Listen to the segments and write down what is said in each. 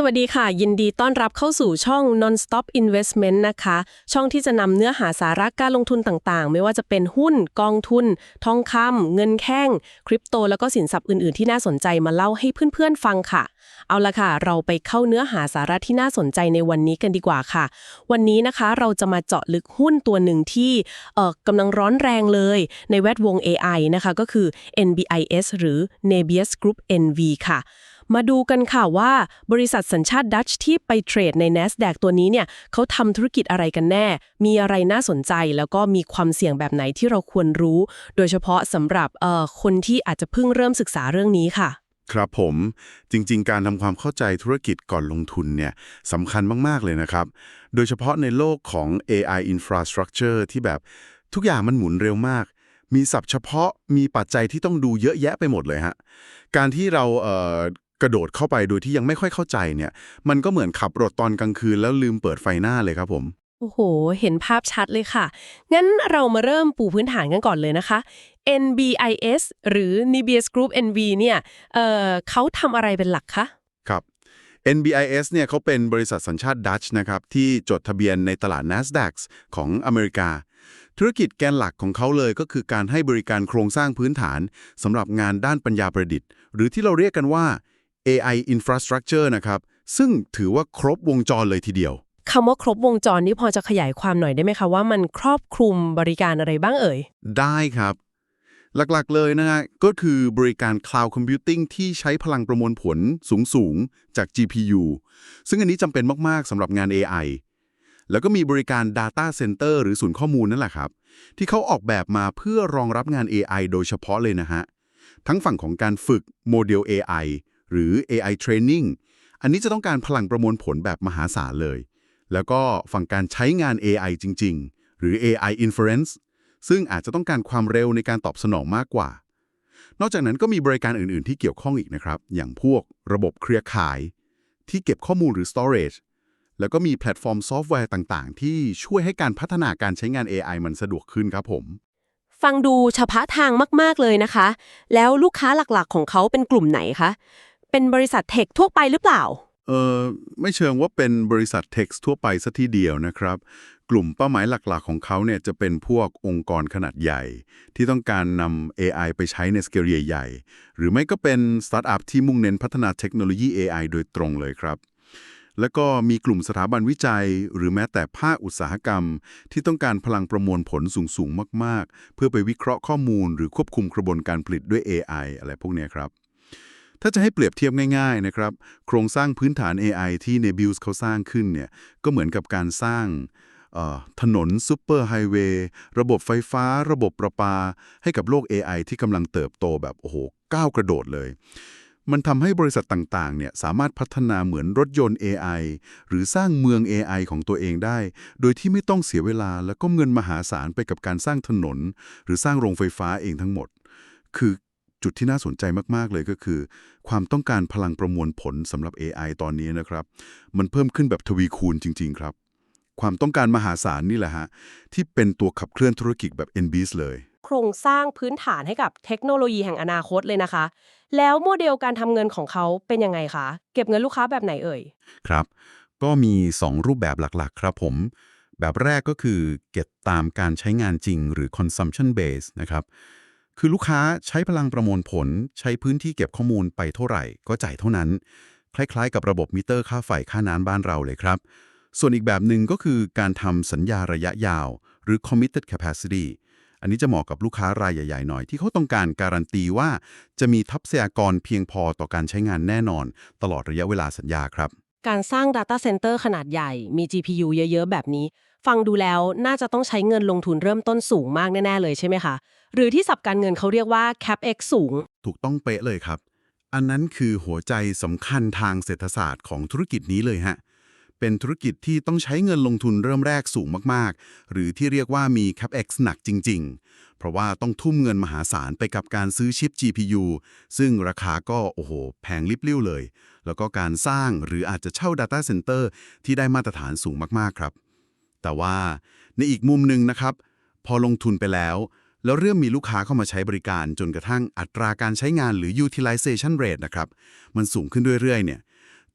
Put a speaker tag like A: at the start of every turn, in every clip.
A: สวัสดีค่ะ ยินดีต้อนรับเข้าสู่ช่อง Non-Stop Investment นะคะ ช่องที่จะนำเนื้อหาสาระการลงทุนต่างๆ ไม่ว่าจะเป็นหุ้น กองทุน ทองคำเงินแข้ง คริปโต แล้วก็สินทรัพย์อื่นๆ ที่น่าสนใจมาเล่าให้เพื่อนๆ ฟังค่ะ เอาละค่ะ เราไปเข้าเนื้อหาสาระที่น่าสนใจในวันนี้กันดีกว่าค่ะ วันนี้นะคะเราจะมาเจาะลึกหุ้นตัวหนึ่งที่เอ่อกำลังร้อนแรงเลย ในแวดวง AI นะคะก็คือ NBIS หรือ Nebius Group NV ค่ะ มาดูกันค่ะว่าบริษัทสัญชาติดัตช์ที่ไปเทรดใน NASDAQ ตัวนี้เนี่ยเขาทำธุรกิจอะไรกันแน่ มีอะไรน่าสนใจ แล้วก็มีความเสี่ยงแบบไหนที่เราควรรู้ โดยเฉพาะสำหรับเอ่อคนที่อาจจะเพิ่งเริ่มศึกษาเรื่องนี้ค่ะ
B: ครับผมจริง ๆ การทำความเข้าใจธุรกิจก่อนลงทุนเนี่ยสำคัญมาก ๆ เลยนะครับ โดยเฉพาะในโลกของ AI infrastructure ที่แบบทุกอย่างมันหมุนเร็วมาก มีศัพท์เฉพาะมีปัจจัยที่ต้องดูเยอะแยะไปหมดเลยฮะ การที่เราเอ่อ กระโดดเข้าไปโดยที่ยังไม่ค่อยเข้าใจเนี่ย มันก็เหมือนขับรถตอนกลางคืนแล้วลืมเปิดไฟหน้าเลยครับผม
A: โอ้โห เห็นภาพชัดเลยค่ะ งั้นเรามาเริ่มปูพื้นฐานกันก่อนเลยนะคะ NBIS หรือ Nebius Group NV เนี่ยเอ่อเขาทำอะไรเป็นหลักคะ
B: ครับ NBIS เนี่ยเขาเป็นบริษัทสัญชาติดัตช์นะครับ ที่จดทะเบียนในตลาด NASDAQ ของอเมริกา ธุรกิจแกนหลักของเขาเลยก็คือการให้บริการโครงสร้างพื้นฐานสำหรับงานด้านปัญญาประดิษฐ์ หรือที่เราเรียกกันว่า AI infrastructure นะครับ ซึ่งถือว่าครบวงจรเลยทีเดียว
A: คำว่าครบวงจรนี่พอจะขยายความหน่อยได้ไหมคะว่ามันครอบคลุมบริการอะไรบ้างเอ่ย
B: ได้ครับ หลักๆเลยนะฮะก็คือบริการ Cloud Computing ที่ใช้พลังประมวลผลสูงๆ จาก GPU ซึ่งอันนี้จำเป็นมากๆสำหรับงาน AI แล้วก็มีบริการ Data Center หรือศูนย์ข้อมูลนั่นแหละครับ ที่เขาออกแบบมาเพื่อรองรับงาน AI โดยเฉพาะเลยนะฮะ ทั้งฝั่งของการฝึกโมเดล AI หรือ AI Training อันนี้จะต้องการพลังประมวลผลแบบมหาศาลเลย แล้วก็ฝั่งการใช้งาน AI จริง ๆ หรือ AI Inference ซึ่งอาจจะต้องการความเร็วในการตอบสนองมากกว่า นอกจากนั้นก็มีบริการอื่นๆ ที่เกี่ยวข้องอีกนะครับ อย่างพวกระบบเครือข่าย ที่เก็บข้อมูลหรือ storage แล้วก็มีแพลตฟอร์มซอฟต์แวร์ต่างๆ ที่ช่วยให้การพัฒนาการใช้งาน AI มันสะดวกขึ้นครับผม
A: ฟังดูเฉพาะทางมาก ๆ เลยนะคะ แล้วลูกค้าหลักๆ ของเขาเป็นกลุ่มไหนคะ เป็นบริษัทเทคทั่วไปหรือเปล่า
B: เออไม่เชิงว่าเป็นบริษัทเท็กซ์ทั่วไปซะทีเดียวนะครับ กลุ่มเป้าหมายหลักๆ ของเขาเนี่ยจะเป็นพวกองค์กรขนาดใหญ่ ที่ต้องการนำ AI ไปใช้ในสเกลใหญ่ๆหรือไม่ก็เป็นสตาร์ทอัพที่มุ่งเน้นพัฒนาเทคโนโลยี AI โดยตรงเลยครับแล้วก็มีกลุ่มสถาบันวิจัย หรือแม้แต่ภาคอุตสาหกรรม ที่ต้องการพลังประมวลผลสูงๆ มากๆ เพื่อไปวิเคราะห์ข้อมูล หรือควบคุมกระบวนการผลิตด้วย AI อะไรพวกนี้ครับ ถ้าจะให้เปรียบเทียบง่ายๆนะครับ โครงสร้างพื้นฐาน AI ที่ Nebius เขาสร้างขึ้นเนี่ยก็เหมือนกับการสร้างถนนซูเปอร์ไฮเวย์ระบบไฟฟ้า ระบบประปา ให้กับโลก AI ที่กำลังเติบโตแบบโอ้โหก้าวกระโดดเลย มันทำให้บริษัทต่างๆเนี่ยสามารถพัฒนาเหมือนรถยนต์ AI หรือสร้างเมือง AI ของตัวเองได้ โดยที่ไม่ต้องเสียเวลาแล้วก็เงินมหาศาลไปกับการสร้างถนน หรือสร้างโรงไฟฟ้าเองทั้งหมด คือ จุดที่น่าสนใจมาก ๆ เลยก็คือ ความต้องการพลังประมวลผลสำหรับ AI ตอนนี้นะครับ มันเพิ่มขึ้นแบบทวีคูณจริง ๆ ครับ ความต้องการมหาศาลนี่แหละฮะ ที่เป็นตัวขับเคลื่อนธุรกิจแบบ NBIS เลย
A: โครงสร้างพื้นฐานให้กับเทคโนโลยีแห่งอนาคตเลยนะคะ แล้วโมเดลการทำเงินของเขาเป็นยังไงคะ เก็บเงินลูกค้าแบบไหนเอ่ย
C: ครับ ก็มี 2 รูปแบบหลัก ๆ ครับผมแบบแรกก็คือเก็บตามการใช้งานจริงหรือ consumption base นะครับ คือลูกค้าใช้พลังประมวลผล ใช้พื้นที่เก็บข้อมูลไปเท่าไหร่ ก็จ่ายเท่านั้น คล้ายๆ กับระบบมิเตอร์ค่าไฟค่าน้ำบ้านเราเลยครับ ส่วนอีกแบบหนึ่งก็คือการทำสัญญาระยะยาว หรือ committed capacity อันนี้จะเหมาะกับลูกค้ารายใหญ่ๆหน่อยที่เขาต้องการการันตีว่าจะมีทรัพยากรเพียงพอต่อการใช้งานแน่นอน ตลอดระยะเวลาสัญญาครับ
A: การสร้าง Data Center ขนาดใหญ่มี GPU เยอะ ๆ แบบนี้ ฟังดูแล้วน่าจะต้องใช้เงินลงทุนเริ่มต้นสูงมากแน่ ๆ เลยใช่ไหมคะ หรือที่สับการเงินเขาเรียกว่า CapEx สูง
C: ถูกต้องเป๊ะเลยครับ อันนั้นคือหัวใจสำคัญทางเศรษฐศาสตร์ของธุรกิจนี้เลยฮะ เป็นธุรกิจที่ต้องใช้เงินลงทุนเริ่มแรกสูงมากๆ หรือที่เรียกว่ามี CapEx หนักจริง ๆ เพราะว่าต้องทุ่มเงินมหาศาลไปกับการซื้อชิป GPU ซึ่งราคาก็โอ้โห แพงลิบลิ่วเลย แล้วก็การสร้างหรืออาจจะเช่า Data Center ที่ได้มาตรฐานสูงมากๆครับ แต่ว่าในอีกมุมหนึ่งนะครับ พอลงทุนไปแล้ว แล้วเริ่มมีลูกค้าเข้ามาใช้บริการจนกระทั่งอัตราการใช้งานหรือ utilization rate นะครับ มันสูงขึ้นเรื่อยๆเนี่ย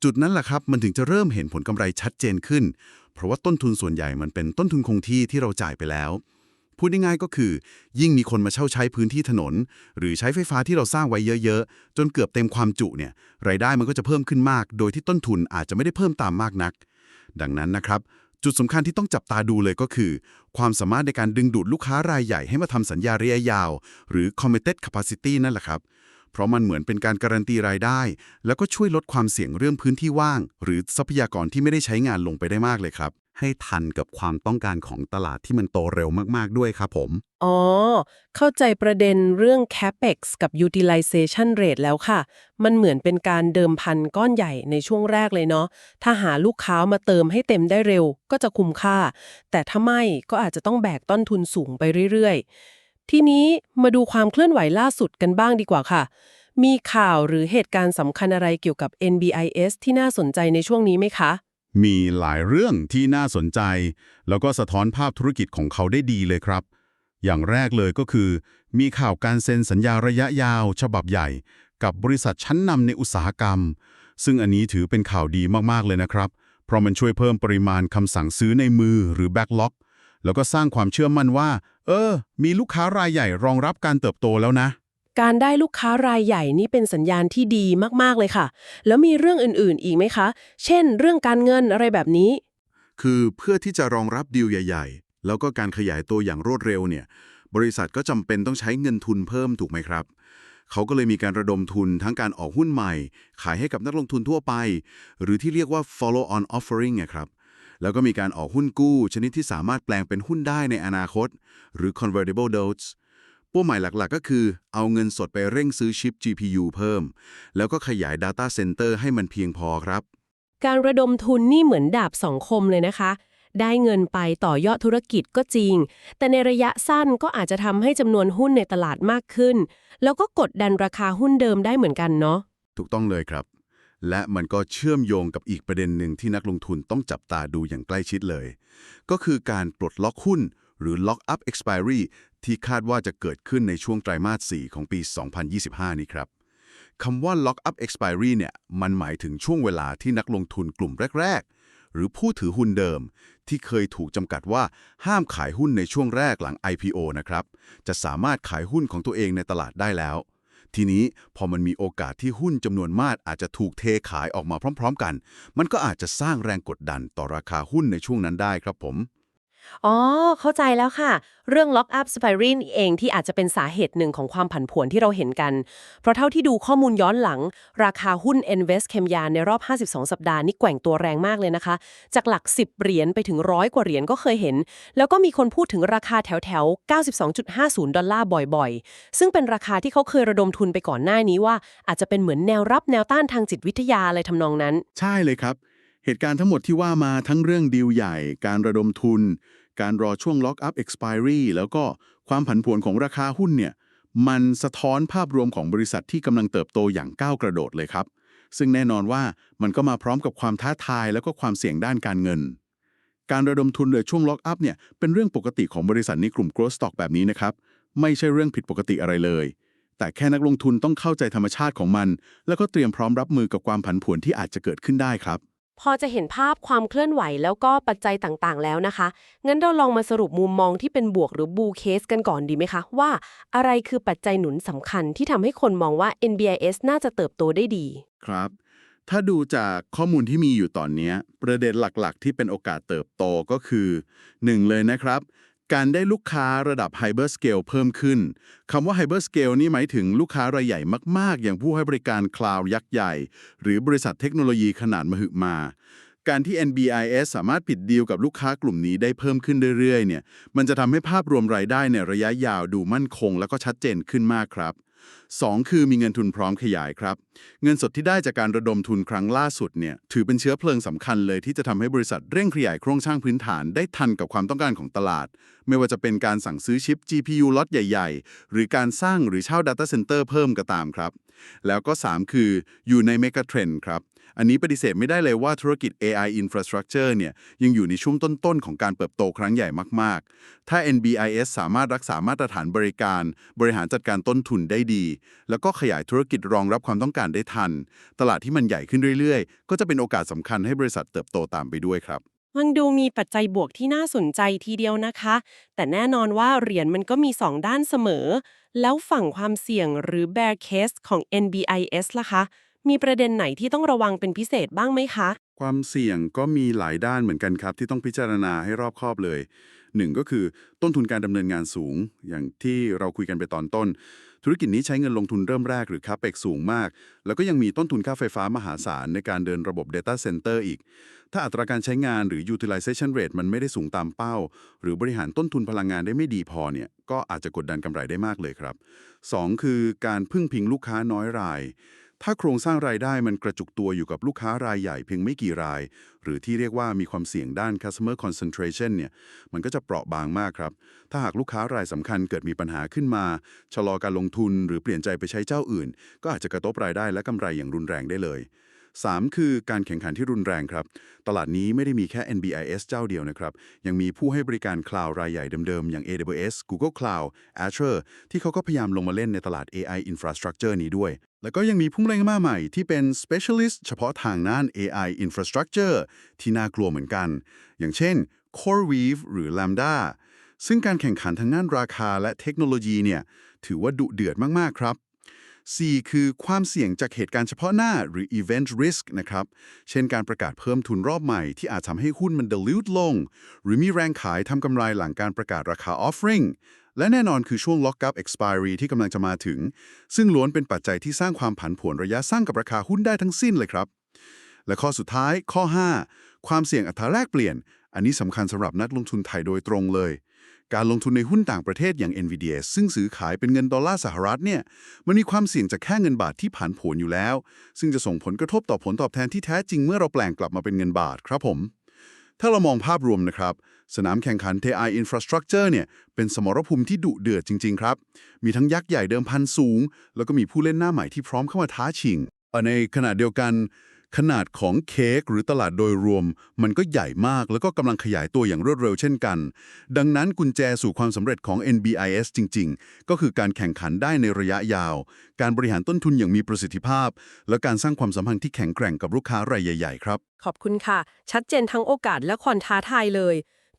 B: จุดนั้นแหละครับมันถึงจะเริ่มเห็นผลกำไรชัดเจนขึ้น เพราะว่าต้นทุนส่วนใหญ่มันเป็นต้นทุนคงที่ที่เราจ่ายไปแล้ว พูดง่ายๆก็คือ ยิ่งมีคนมาเช่าใช้พื้นที่ถนน หรือใช้ไฟฟ้าที่เราสร้างไว้เยอะๆ จนเกือบเต็มความจุเนี่ยรายได้มันก็จะเพิ่มขึ้นมาก โดยที่ต้นทุนอาจจะไม่ได้เพิ่มตามมากนัก ดังนั้นนะครับ จุดสำคัญที่ต้องจับตาดูเลยก็คือ ความสามารถในการดึงดูดลูกค้ารายใหญ่ให้มาทำสัญญาระยะยาว หรือ committed capacity นั่นแหละครับ เพราะมันเหมือนเป็นการการันตีรายได้ แล้วก็ช่วยลดความเสี่ยงเรื่องพื้นที่ว่าง หรือทรัพยากรที่ไม่ได้ใช้งานลงไปได้มากเลยครับ ให้ทันกับความต้องการของตลาดที่มันโตเร็วมาก ๆ ด้วยครับผม
A: อ๋อ เข้าใจประเด็นเรื่อง capex กับ utilization rate แล้วค่ะ มันเหมือนเป็นการเดิมพันก้อนใหญ่ในช่วงแรกเลยเนาะ ถ้าหาลูกค้ามาเติมให้เต็มได้เร็วก็จะคุ้มค่า แต่ถ้าไม่ก็อาจจะต้องแบกต้นทุนสูงไปเรื่อย ๆ ทีนี้มาดูความเคลื่อนไหวล่าสุดกันบ้างดีกว่าค่ะ มีข่าวหรือเหตุการณ์สำคัญอะไรเกี่ยวกับ NBIS ที่น่าสนใจในช่วงนี้ไหมคะ
B: มีหลายเรื่องที่น่าสนใจ แล้วก็สะท้อนภาพธุรกิจของเขาได้ดีเลยครับ อย่างแรกเลยก็คือ มีข่าวการเซ็นสัญญาระยะยาว ฉบับใหญ่ กับบริษัทชั้นนำในอุตสาหกรรม ซึ่งอันนี้ถือเป็นข่าวดีมากๆเลยนะครับ เพราะมันช่วยเพิ่มปริมาณคำสั่งซื้อในมือหรือแบ็กล็อกแล้วก็สร้างความเชื่อมั่นว่า เออ มีลูกค้ารายใหญ่รองรับการเติบโตแล้วนะ
A: การได้ลูกค้ารายใหญ่นี่เป็นสัญญาณที่ดีมากๆเลยค่ะ แล้วมีเรื่องอื่นๆ อีกไหมคะ เช่น เรื่องการเงินอะไรแบบนี้
B: คือเพื่อที่จะรองรับดีลใหญ่ ๆ แล้วก็การขยายตัวอย่างรวดเร็วเนี่ย บริษัทก็จำเป็นต้องใช้เงินทุนเพิ่มถูกไหมครับเขาก็เลยมีการระดมทุนทั้งการออกหุ้นใหม่ ขายให้กับนักลงทุนทั่วไป หรือที่เรียกว่า follow on offering อะครับแล้วก็มีการออกหุ้นกู้ ชนิดที่สามารถแปลงเป็นหุ้นได้ในอนาคต หรือ convertible notes เป้าหมายหลักๆ ก็คือเอาเงินสดไปเร่งซื้อชิป GPU เพิ่ม แล้วก็ขยาย data center ให้มันเพียงพอครับ
A: การระดมทุนนี่เหมือนดาบสองคมเลยนะคะ ได้เงินไปต่อยอดธุรกิจก็จริง แต่ในระยะสั้นก็อาจจะทำให้จำนวนหุ้นในตลาดมากขึ้น แล้วก็กดดันราคาหุ้นเดิมได้เหมือนกันเนาะ
B: ถูกต้องเลยครับ และมันก็เชื่อมโยงกับอีกประเด็นหนึ่งที่นักลงทุนต้องจับตาดูอย่างใกล้ชิดเลย ก็คือการปลดล็อกหุ้นหรือ lock up expiry ที่คาดว่าจะเกิดขึ้นในช่วงไตรมาส 4 ของปี 2025 นี้ครับคำว่า lock up expiry เนี่ยมันหมายถึงช่วงเวลาที่นักลงทุนกลุ่มแรก ๆ หรือผู้ถือหุ้นเดิม ที่เคยถูกจำกัดว่าห้ามขายหุ้นในช่วงแรกหลัง IPO นะครับ จะสามารถขายหุ้นของตัวเองในตลาดได้แล้ว ทีนี้พอมันมีโอกาสที่หุ้นจำนวนมากอาจจะถูกเทขายออกมาพร้อม ๆ กัน มันก็อาจจะสร้างแรงกดดันต่อราคาหุ้นในช่วงนั้นได้ครับผม
A: อ๋อ เข้าใจแล้วค่ะ เรื่อง lock up expiry นี่เองที่อาจจะเป็นสาเหตุหนึ่งของความผันผวนที่เราเห็นกัน เพราะเท่าที่ดูข้อมูลย้อนหลัง ราคาหุ้น n v e s t เคมยาในรอบ 52 สัปดาห์นี่แกว่งตัวแรงมากเลยนะคะ จากหลัก 10 เหรียญไปถึงร้อยกว่าเหรียญก็เคยเห็น แล้วก็มีคนพูดถึงราคาแถวแถว92.50 ดอลลาร์บ่อยๆ ซึ่งเป็นราคาที่เขาเคยระดมทุนไปก่อนหน้านี้ว่า อาจจะเป็นเหมือนแนวรับแนวต้านทางจิตวิทยาอะไรทำนองนั้น
B: ใช่เลยครับ เหตุการณ์ทั้งหมดที่ว่ามาทั้งเรื่องดีลใหญ่ การระดมทุน การรอช่วง lock up expiry แล้วก็ความผันผวนของราคาหุ้นเนี่ยมันสะท้อนภาพรวมของบริษัทที่กำลังเติบโตอย่างก้าวกระโดดเลยครับ ซึ่งแน่นอนว่ามันก็มาพร้อมกับความท้าทายแล้วก็ความเสี่ยงด้านการเงิน การระดมทุนโดยช่วง lock up เนี่ยเป็นเรื่องปกติของบริษัทในกลุ่ม growth stock แบบนี้นะครับ ไม่ใช่เรื่องผิดปกติอะไรเลย แต่แค่นักลงทุนต้องเข้าใจธรรมชาติของมัน แล้วก็เตรียมพร้อมรับมือกับความผันผวนที่อาจจะเกิดขึ้นได้ครับ
A: พอจะเห็นภาพความเคลื่อนไหวแล้วก็ปัจจัยต่างๆ แล้วนะคะ งั้นเราลองมาสรุปมุมมองที่เป็นบวกหรือบูเคสกันก่อนดีไหมคะ ว่าอะไรคือปัจจัยหนุนสำคัญที่ทำให้คนมองว่า NBIS น่าจะเติบโตได้ดี
B: ครับ ถ้าดูจากข้อมูลที่มีอยู่ตอนนี้ ประเด็นหลักๆ ที่เป็นโอกาสเติบโตก็คือ 1 เลยนะครับ การได้ลูกค้าระดับ Hyper Scale เพิ่มขึ้นคำว่า Hyper Scale นี่หมายถึงลูกค้ารายใหญ่มาก ๆ อย่างผู้ให้บริการคลาวด์ยักษ์ใหญ่ หรือบริษัทเทคโนโลยีขนาดมหึมา การที่ NBIS สามารถปิดดีลกับลูกค้ากลุ่มนี้ได้เพิ่มขึ้นเรื่อยๆเนี่ยมันจะทำให้ภาพรวมรายได้ในระยะยาวดูมั่นคง แล้วก็ชัดเจนขึ้นมากครับ 2 คือมีเงินทุนพร้อมขยายครับ เงินสดที่ได้จากการระดมทุนครั้งล่าสุดเนี่ยถือเป็นเชื้อเพลิงสำคัญเลยที่จะทำให้บริษัทเร่งขยายโครงสร้างพื้นฐานได้ทันกับความต้องการของตลาด ไม่ว่าจะเป็นการสั่งซื้อชิป GPU ล็อตใหญ่ ๆ หรือการสร้างหรือเช่า Data Center เพิ่มก็ตามครับ แล้วก็ 3 คืออยู่ในเมกะเทรนด์ครับ อันนี้ปฏิเสธไม่ได้เลยว่าธุรกิจ AI Infrastructure เนี่ยยังอยู่ในช่วงต้นๆ ของการเติบโตครั้งใหญ่มาก ๆ ถ้า NBIS สามารถรักษามาตรฐานบริการ บริหารจัดการต้นทุนได้ดี แล้วก็ขยายธุรกิจรองรับความต้องการได้ทัน ตลาดที่มันใหญ่ขึ้นเรื่อยๆ ก็จะเป็นโอกาสสำคัญให้บริษัทเติบโตตามไปด้วยครับ
A: มันดูมีปัจจัยบวกที่น่าสนใจทีเดียวนะคะ แต่แน่นอนว่าเหรียญมันก็มี 2 ด้านเสมอ แล้วฝั่งความเสี่ยงหรือ bear case ของ NBIS ล่ะคะ มีประเด็นไหนที่ต้องระวังเป็นพิเศษบ้างไหมคะ
B: ความเสี่ยงก็มีหลายด้านเหมือนกันครับ ที่ต้องพิจารณาให้รอบคอบเลยหนึ่งก็คือต้นทุนการดำเนินงานสูง อย่างที่เราคุยกันไปตอนต้น ธุรกิจนี้ใช้เงินลงทุนเริ่มแรกหรือค่าเปกสูงมาก แล้วก็ยังมีต้นทุนค่าไฟฟ้ามหาศาลในการเดินระบบ Data Center อีก ถ้าอัตราการใช้งานหรือ utilization rate มันไม่ได้สูงตามเป้า หรือบริหารต้นทุนพลังงานได้ไม่ดีพอเนี่ยก็อาจจะกดดันกำไรได้มากเลยครับสองคือการพึ่งพิงลูกค้าน้อยราย ถ้าโครงสร้างรายได้มันกระจุกตัวอยู่กับลูกค้ารายใหญ่เพียงไม่กี่ราย หรือที่เรียกว่ามีความเสี่ยงด้าน customer concentration เนี่ย มันก็จะเปราะบางมากครับ ถ้าหากลูกค้ารายสำคัญเกิดมีปัญหาขึ้นมา ชะลอการลงทุนหรือเปลี่ยนใจไปใช้เจ้าอื่น ก็อาจจะกระทบรายได้และกำไรอย่างรุนแรงได้เลย 3. คือการแข่งขันที่รุนแรงครับ ตลาดนี้ไม่ได้มีแค่ NBIS เจ้าเดียวนะครับ ยังมีผู้ให้บริการคลาวด์รายใหญ่เดิมๆ อย่าง AWS Google Cloud Azure ที่เขาก็พยายามลงมาเล่นในตลาด AI Infrastructure นี้ด้วย แล้วก็ยังมีผู้เล่นมาใหม่ที่เป็น specialist เฉพาะทางด้าน AI Infrastructure ที่น่ากลัวเหมือนกัน อย่างเช่น CoreWeave หรือ Lambda ซึ่งการแข่งขันทางด้านราคาและเทคโนโลยีเนี่ยถือว่าดุเดือดมาก ๆ ครับ 4 คือความเสี่ยงจากเหตุการณ์เฉพาะหน้าหรือ event risk นะครับ เช่นการประกาศเพิ่มทุนรอบใหม่ที่อาจทำให้หุ้นมัน dilute ลง หรือมีแรงขายทำกำไรหลังการประกาศราคา offering และแน่นอนคือช่วง lockup expiry ที่กำลังจะมาถึง ซึ่งล้วนเป็นปัจจัยที่สร้างความผันผวนระยะสั้นกับราคาหุ้นได้ทั้งสิ้นเลยครับ และข้อสุดท้ายข้อ 5 ความเสี่ยงอัตราแลกเปลี่ยน อันนี้สำคัญสำหรับนักลงทุนไทยโดยตรงเลย การลงทุนในหุ้นต่างประเทศอย่าง NVDA ซึ่งซื้อขายเป็นเงินดอลลาร์สหรัฐเนี่ยมันมีความเสี่ยงจากแค่เงินบาทที่ผันผวนอยู่แล้ว ซึ่งจะส่งผลกระทบต่อผลตอบแทนที่แท้จริงเมื่อเราแปลงกลับมาเป็นเงินบาทครับผม ถ้าเรามองภาพรวมนะครับ สนามแข่งขัน TI Infrastructure เนี่ยเป็นสมรภูมิที่ดุเดือดจริง ๆ ครับ มีทั้งยักษ์ใหญ่เดิมพันสูง แล้วก็มีผู้เล่นหน้าใหม่ที่พร้อมเข้ามาท้าชิงในขณะเดียวกัน ขนาดของเค้กหรือตลาดโดยรวม มันก็ใหญ่มากแล้วก็กำลังขยายตัวอย่างรวดเร็วเช่นกัน ดังนั้นกุญแจสู่ความสำเร็จของ NBIS จริง ๆ ก็คือการแข่งขันได้ในระยะยาว การบริหารต้นทุนอย่างมีประสิทธิภาพ และการสร้างความสัมพันธ์ที่แข็งแกร่งกับลูกค้ารายใหญ่ ๆ ครับ
A: ขอบคุณค่ะ ชัดเจนทั้งโอกาสและความท้าทายเลย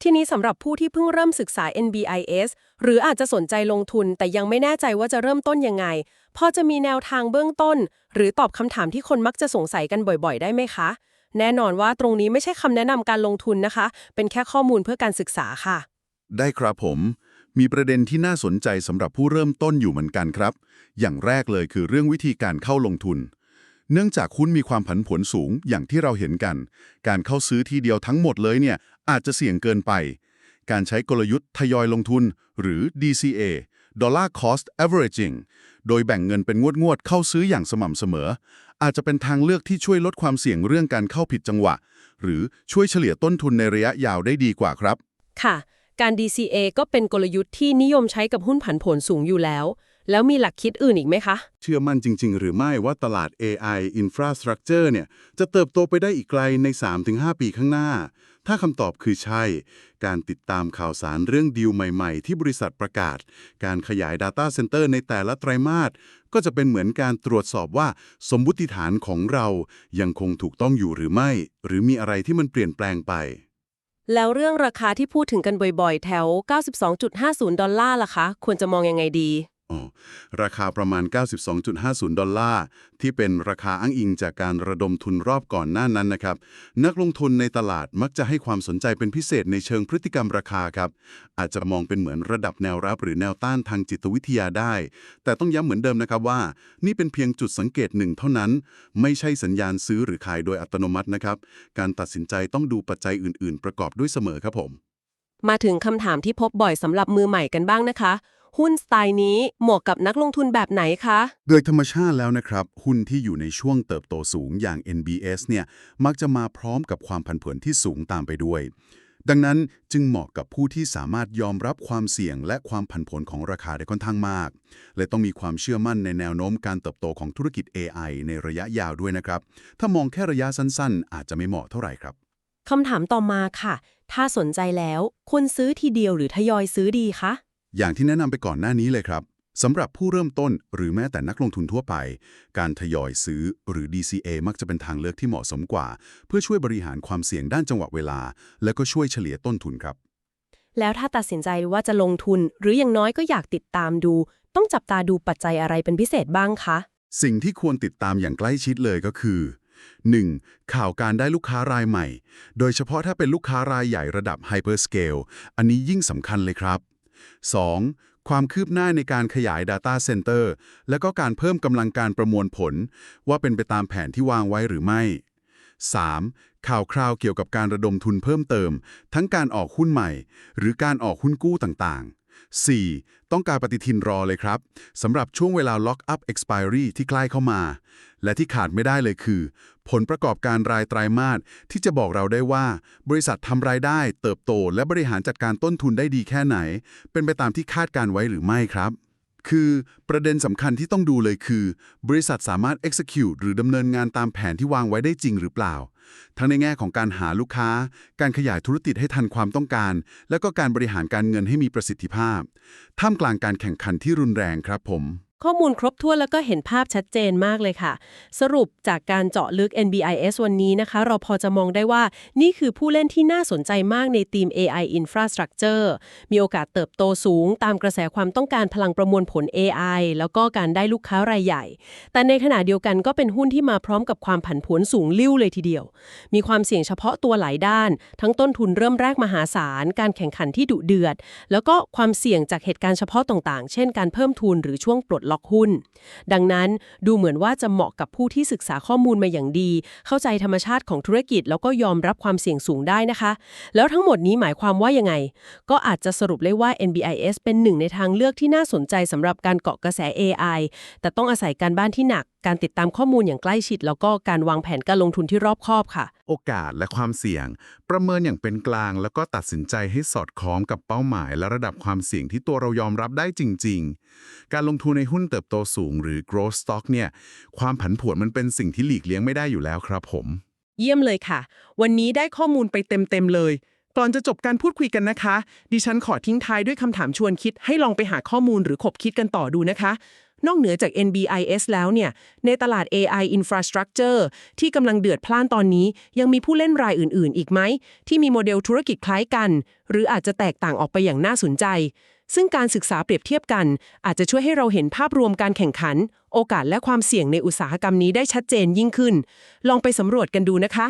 A: ทีนี้สำหรับผู้ที่เพิ่งเริ่มศึกษา NBIS หรืออาจจะสนใจลงทุน แต่ยังไม่แน่ใจว่าจะเริ่มต้นยังไง พอจะมีแนวทางเบื้องต้น หรือตอบคำถามที่คนมักจะสงสัยกันบ่อย ๆ ได้ไหมคะ แน่นอนว่าตรงนี้ไม่ใช่คำแนะนำการลงทุนนะคะ เป็นแค่ข้อมูลเพื่อการศึกษาค่ะ
B: ได้ครับผม มีประเด็นที่น่าสนใจสำหรับผู้เริ่มต้นอยู่เหมือนกันครับ อย่างแรกเลยคือเรื่องวิธีการเข้าลงทุนเนื่องจากหุ้นมีความผันผวนสูงอย่างที่เราเห็นกัน การเข้าซื้อทีเดียวทั้งหมดเลยเนี่ย อาจจะเสี่ยงเกินไป การใช้กลยุทธ์ทยอยลงทุน หรือ DCA Dollar Cost Averaging โดยแบ่งเงินเป็นงวดๆเข้าซื้ออย่างสม่ำเสมอ อาจจะเป็นทางเลือกที่ช่วยลดความเสี่ยงเรื่องการเข้าผิดจังหวะ หรือช่วยเฉลี่ยต้นทุนในระยะยาวได้ดีกว่าครับ
A: ค่ะ การ DCA ก็เป็นกลยุทธ์ที่นิยมใช้กับหุ้นผันผวนสูงอยู่แล้ว แล้วมีหลักคิดอื่นอีกไหมคะ
B: เชื่อมั่นจริง ๆ หรือไม่ว่าตลาด AI Infrastructure เนี่ยจะเติบโตไปได้อีกไกลใน 3-5 ปีข้างหน้า ถ้าคำตอบคือใช่ การติดตามข่าวสารเรื่องดีลใหม่ๆ ที่บริษัทประกาศ การขยาย Data Center ในแต่ละไตรมาสก็จะเป็นเหมือนการตรวจสอบว่าสมมุติฐานของเรายังคงถูกต้องอยู่หรือไม่ หรือมีอะไรที่มันเปลี่ยนแปลงไป
A: แล้วเรื่องราคาที่พูดถึงกันบ่อยๆ แถว 92.50 ดอลลาร์ล่ะคะ ควรจะมองยังไงดี
B: ราคาประมาณ 92.50 ดอลลาร์ ที่เป็นราคาอ้างอิงจากการระดมทุนรอบก่อนหน้านั้นนะครับ นักลงทุนในตลาดมักจะให้ความสนใจเป็นพิเศษในเชิงพฤติกรรมราคาครับ อาจจะมองเป็นเหมือนระดับแนวรับหรือแนวต้านทางจิตวิทยาได้ แต่ต้องย้ำเหมือนเดิมนะครับว่า นี่เป็นเพียงจุดสังเกตหนึ่งเท่านั้น ไม่ใช่สัญญาณซื้อหรือขายโดยอัตโนมัตินะครับ การตัดสินใจต้องดูปัจจัยอื่น ๆ ประกอบด้วยเสมอครับผม
A: มาถึงคำถามที่พบบ่อยสำหรับมือใหม่กันบ้างนะคะ หุ้นสไตล์นี้เหมาะกับนักลงทุนแบบไหนคะ
B: โดยธรรมชาติแล้วนะครับ หุ้นที่อยู่ในช่วงเติบโตสูงอย่าง NBS เนี่ยมักจะมาพร้อมกับความผันผวนที่สูงตามไปด้วย ดังนั้นจึงเหมาะกับผู้ที่สามารถยอมรับความเสี่ยงและความผันผวนของราคาได้ค่อนข้างมาก และต้องมีความเชื่อมั่นในแนวโน้มการเติบโตของธุรกิจ AI ในระยะยาวด้วยนะครับ ถ้ามองแค่ระยะสั้นๆ อาจจะไม่เหมาะเท่าไหร่ครับ
A: คำถามต่อมาค่ะ ถ้าสนใจแล้วควรซื้อทีเดียวหรือทยอยซื้อดีคะ
B: อย่างที่แนะนำไปก่อนหน้านี้เลยครับสำหรับผู้เริ่มต้นหรือแม้แต่นักลงทุนทั่วไป การทยอยซื้อหรือ DCA มักจะเป็นทางเลือกที่เหมาะสมกว่า เพื่อช่วยบริหารความเสี่ยงด้านจังหวะเวลา และก็ช่วยเฉลี่ยต้นทุนครับ
A: แล้วถ้าตัดสินใจว่าจะลงทุน หรืออย่างน้อยก็อยากติดตามดู ต้องจับตาดูปัจจัยอะไรเป็นพิเศษบ้างคะ
B: สิ่งที่ควรติดตามอย่างใกล้ชิดเลยก็คือ 1. ข่าวการได้ลูกค้ารายใหม่ โดยเฉพาะถ้าเป็นลูกค้ารายใหญ่ระดับ Hyperscale อันนี้ยิ่งสำคัญเลยครับ 2. ความคืบหน้าในการขยาย Data Center และก็การเพิ่มกำลังการประมวลผล ว่าเป็นไปตามแผนที่วางไว้หรือไม่ 3. ข่าวคราวเกี่ยวกับการระดมทุนเพิ่มเติม ทั้งการออกหุ้นใหม่ หรือการออกหุ้นกู้ต่างๆ 4. ต้องการปฏิทินรอเลยครับสำหรับช่วงเวลา Lock Up Expiry ที่ใกล้เข้ามา และที่ขาดไม่ได้เลยคือ ผลประกอบการรายไตรามาสที่จะบอกเราได้ว่า บริษัททำรายได้ เติบโต และบริหารจัดการต้นทุนได้ดีแค่ไหน เป็นไปตามที่คาดการไว้หรือไม่ครับ คือประเด็นสำคัญที่ต้องดูเลยคือ บริษัทสามารถ execute หรือดำเนินงานตามแผนที่วางไว้ได้จริงหรือเปล่า ทั้งในแง่ของการหาลูกค้า การขยายธุรกิจให้ทันความต้องการ และก็การบริหารการเงินให้มีประสิทธิภาพ ท่ามกลางการแข่งขันที่รุนแรงครับผม
A: ข้อมูลครบถ้วนแล้วก็เห็นภาพชัดเจนมากเลยค่ะ สรุปจากการเจาะลึก NBIS วันนี้นะคะ เราพอจะมองได้ว่านี่คือผู้เล่นที่น่าสนใจมากในทีม AI Infrastructure มีโอกาสเติบโตสูง ตามกระแสความต้องการพลังประมวลผล AI แล้วก็การได้ลูกค้ารายใหญ่ แต่ในขณะเดียวกันก็เป็นหุ้นที่มาพร้อมกับความผันผวนสูงลิ่วเลยทีเดียว มีความเสี่ยงเฉพาะตัวหลายด้าน ทั้งต้นทุนเริ่มแรกมหาศาล การแข่งขันที่ดุเดือด แล้วก็ความเสี่ยงจากเหตุการณ์เฉพาะต่างๆ เช่น การเพิ่มทุนหรือช่วงปลดล็อกหุ้น ดังนั้นดูเหมือนว่าจะเหมาะกับผู้ที่ศึกษาข้อมูลมาอย่างดี เข้าใจธรรมชาติของธุรกิจ แล้วก็ยอมรับความเสี่ยงสูงได้นะคะ แล้วทั้งหมดนี้หมายความว่ายังไง ก็อาจจะสรุปเลยว่า NBIS เป็นหนึ่งในทางเลือกที่น่าสนใจสำหรับการเกาะกระแส AI แต่ต้องอาศัยการบ้านที่หนัก การติดตามข้อมูลอย่างใกล้ชิด แล้วก็การวางแผนการลงทุนที่รอบคอบค่ะ
D: โอกาสและความเสี่ยง ประเมินอย่างเป็นกลาง แล้วก็ตัดสินใจให้สอดคล้องกับเป้าหมาย และระดับความเสี่ยงที่ตัวเรายอมรับได้จริง ๆ การลงทุนในหุ้นเติบโตสูง หรือ growth stock เนี่ย ความผันผวนมันเป็นสิ่งที่หลีกเลี่ยงไม่ได้อยู่แล้วครับผม
A: เยี่ยมเลยค่ะ
E: วันนี้ได้ข้อมูลไปเต็มๆเลยก่อนจะจบการพูดคุยกันนะคะ ดิฉันขอทิ้งท้ายด้วยคำถามชวนคิดให้ลองไปหาข้อมูลหรือขบคิดกันต่อดูนะคะ นอกเหนือจาก NBIS แล้วเนี่ย ในตลาด AI Infrastructure ที่กำลังเดือดพล่านตอนนี้ ยังมีผู้เล่นรายอื่น ๆ อีกไหม ที่มีโมเดลธุรกิจคล้ายกัน หรืออาจจะแตกต่างออกไปอย่างน่าสนใจ ซึ่งการศึกษาเปรียบเทียบกัน อาจจะช่วยให้เราเห็นภาพรวมการแข่งขัน โอกาสและความเสี่ยงในอุตสาหกรรมนี้ได้ชัดเจนยิ่งขึ้น ลองไปสำรวจกันดูนะคะ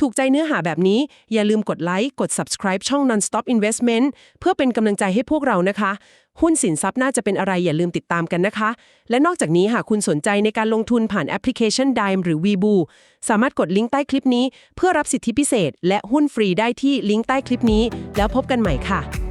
E: ถูกใจเนื้อหาแบบนี้ อย่าลืมกดไลค์ กด subscribe ช่อง Nonstop Investment เพื่อเป็นกำลังใจให้พวกเรานะคะ หุ้นสินทรัพย์น่าจะเป็นอะไรอย่าลืมติดตามกันนะคะ และนอกจากนี้หากคุณสนใจในการลงทุนผ่านแอปพลิเคชัน Dime หรือ Webu สามารถกดลิงก์ใต้คลิปนี้ เพื่อรับสิทธิพิเศษ และหุ้นฟรีได้ที่ลิงก์ใต้คลิปนี้ แล้วพบกันใหม่ค่ะ